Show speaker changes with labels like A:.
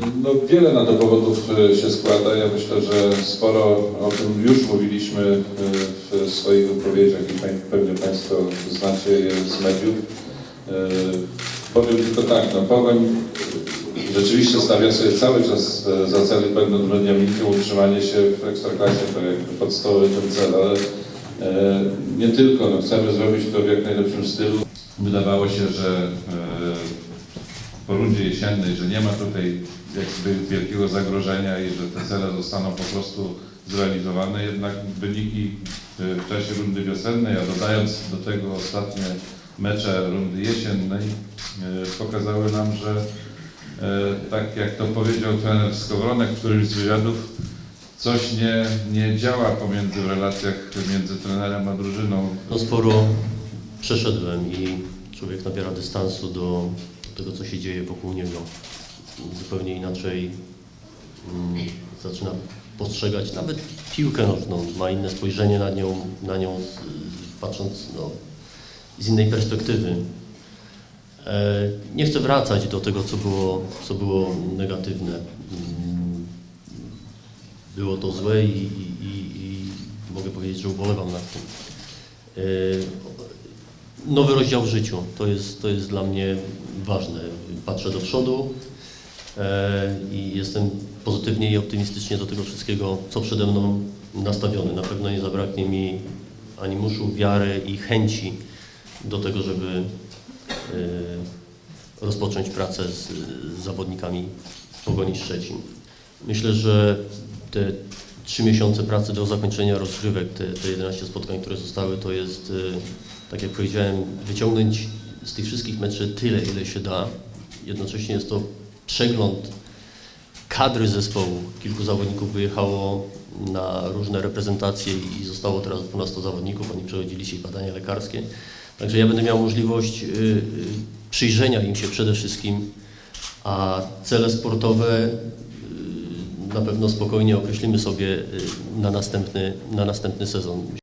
A: No, wiele na to powodów e, się składa. Ja myślę, że sporo o tym już mówiliśmy e, w swoich wypowiedziach i pewnie Państwo znacie je z mediów. E, Powiem tylko tak, no Pogoń rzeczywiście stawia sobie cały czas za cel i pewnym dniamikiem utrzymanie się w Ekstraklasie, to jakby podstawowy ten cel, ale nie tylko, no chcemy zrobić to w jak najlepszym stylu. Wydawało się, że po rundzie jesiennej, że nie ma tutaj jakby wielkiego zagrożenia i że te cele zostaną po prostu zrealizowane, jednak wyniki e, w czasie rundy wiosennej, a dodając do tego ostatnie mecze rundy jesiennej, e, pokazały nam, że e, tak jak to powiedział trener Skowronek w którymś z wywiadów, coś nie, nie działa pomiędzy w relacjach między trenerem a drużyną.
B: No sporo przeszedłem i człowiek nabiera dystansu do tego, co się dzieje wokół niego. Zupełnie inaczej mm, zaczyna postrzegać nawet piłkę nożną, ma inne spojrzenie na nią, na nią patrząc no, z innej perspektywy. E, Nie chcę wracać do tego, co było, co było negatywne. Mm, Było to złe i, i, i, i mogę powiedzieć, że ubolewam nad tym. E, Nowy rozdział w życiu to jest, to jest dla mnie ważne. Patrzę do przodu e, i jestem pozytywnie i optymistycznie do tego wszystkiego, co przede mną nastawione. Na pewno nie zabraknie mi animuszu, wiary i chęci do tego, żeby e, rozpocząć pracę z, z zawodnikami Pogoni Szczecin. Myślę, że te trzy miesiące pracy do zakończenia rozgrywek, te, te 11 spotkań, które zostały, to jest, e, tak jak powiedziałem, wyciągnąć z tych wszystkich meczy tyle, ile się da. Jednocześnie jest to przegląd kadry zespołu. Kilku zawodników wyjechało na różne reprezentacje i zostało teraz 12 zawodników. Oni przechodzili się badania lekarskie. Także ja będę miał możliwość y, y, przyjrzenia im się przede wszystkim, a cele sportowe y, na pewno spokojnie określimy sobie na następny, na następny sezon.